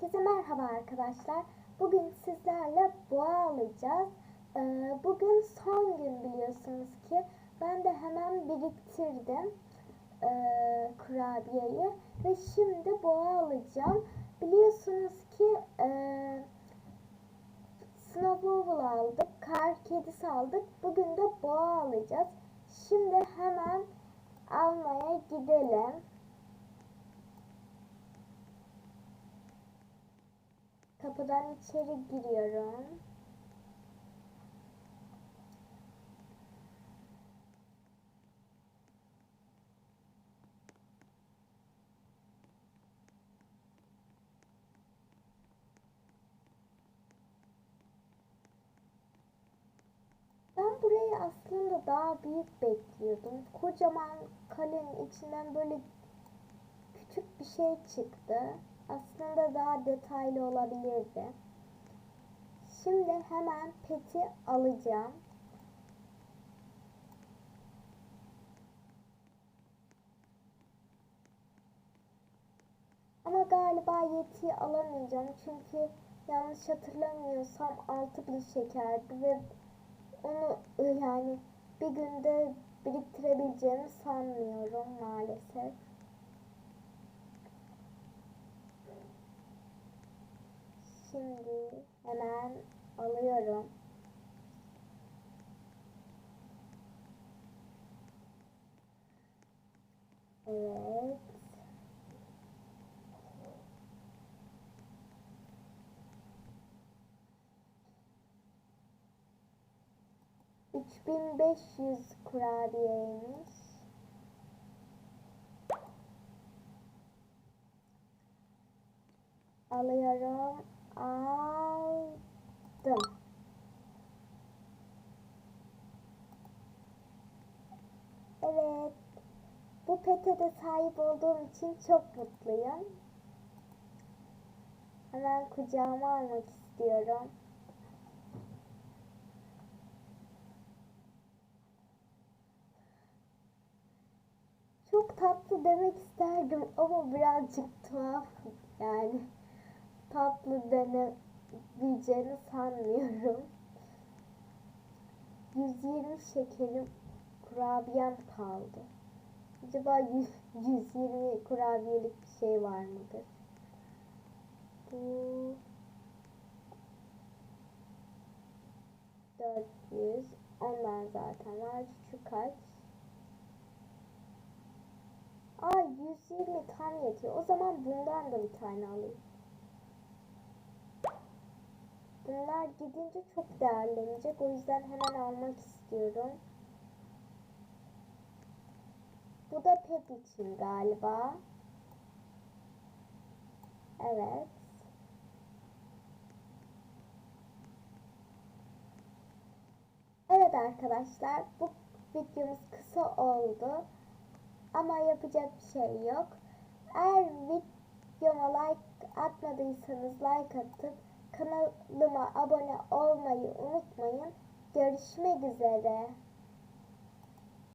Herkese merhaba arkadaşlar. Bugün sizlerle boğa alacağız. Ee, bugün son gün biliyorsunuz ki. Ben de hemen biriktirdim ee, kurabiyeyi. Ve şimdi boğa alacağım. Biliyorsunuz ki ee, Snowball aldık. Kar kedisi aldık. Bugün de boğa alacağız. Şimdi hemen almaya gidelim. Kapıdan içeri giriyorum. Ben burayı aslında daha büyük bekliyordum. Kocaman kalenin içinden böyle küçük bir şey çıktı. Aslında daha detaylı olabilirdi. Şimdi hemen peti alacağım. Ama galiba yetiyi alamayacağım çünkü yanlış hatırlamıyorsam 6000 şekerdi ve onu yani bir günde biriktirebileceğimi sanmıyorum maalesef. Şimdi hemen alıyorum. Evet. Üç bin beş yüz kurabiyeymiş. Alıyorum. Aldım. Evet. Bu pete de sahip olduğum için çok mutluyum. Hemen kucağıma almak istiyorum. Çok tatlı demek isterdim ama birazcık tuhaf yani tatlı denebileceğini sanmıyorum. 120 şekerim kurabiyem kaldı. Acaba 100, 120 kurabiyelik bir şey var mıdır? Bu 400 ondan zaten var. Şu kaç? Aa 120 tam yetiyor. O zaman bundan da bir tane alayım. Bunlar gidince çok değerlenecek. O yüzden hemen almak istiyorum. Bu da pet için galiba. Evet. Evet arkadaşlar bu videomuz kısa oldu. Ama yapacak bir şey yok. Eğer videoma like atmadıysanız like atıp kanalıma abone olmayı unutmayın. Görüşmek üzere.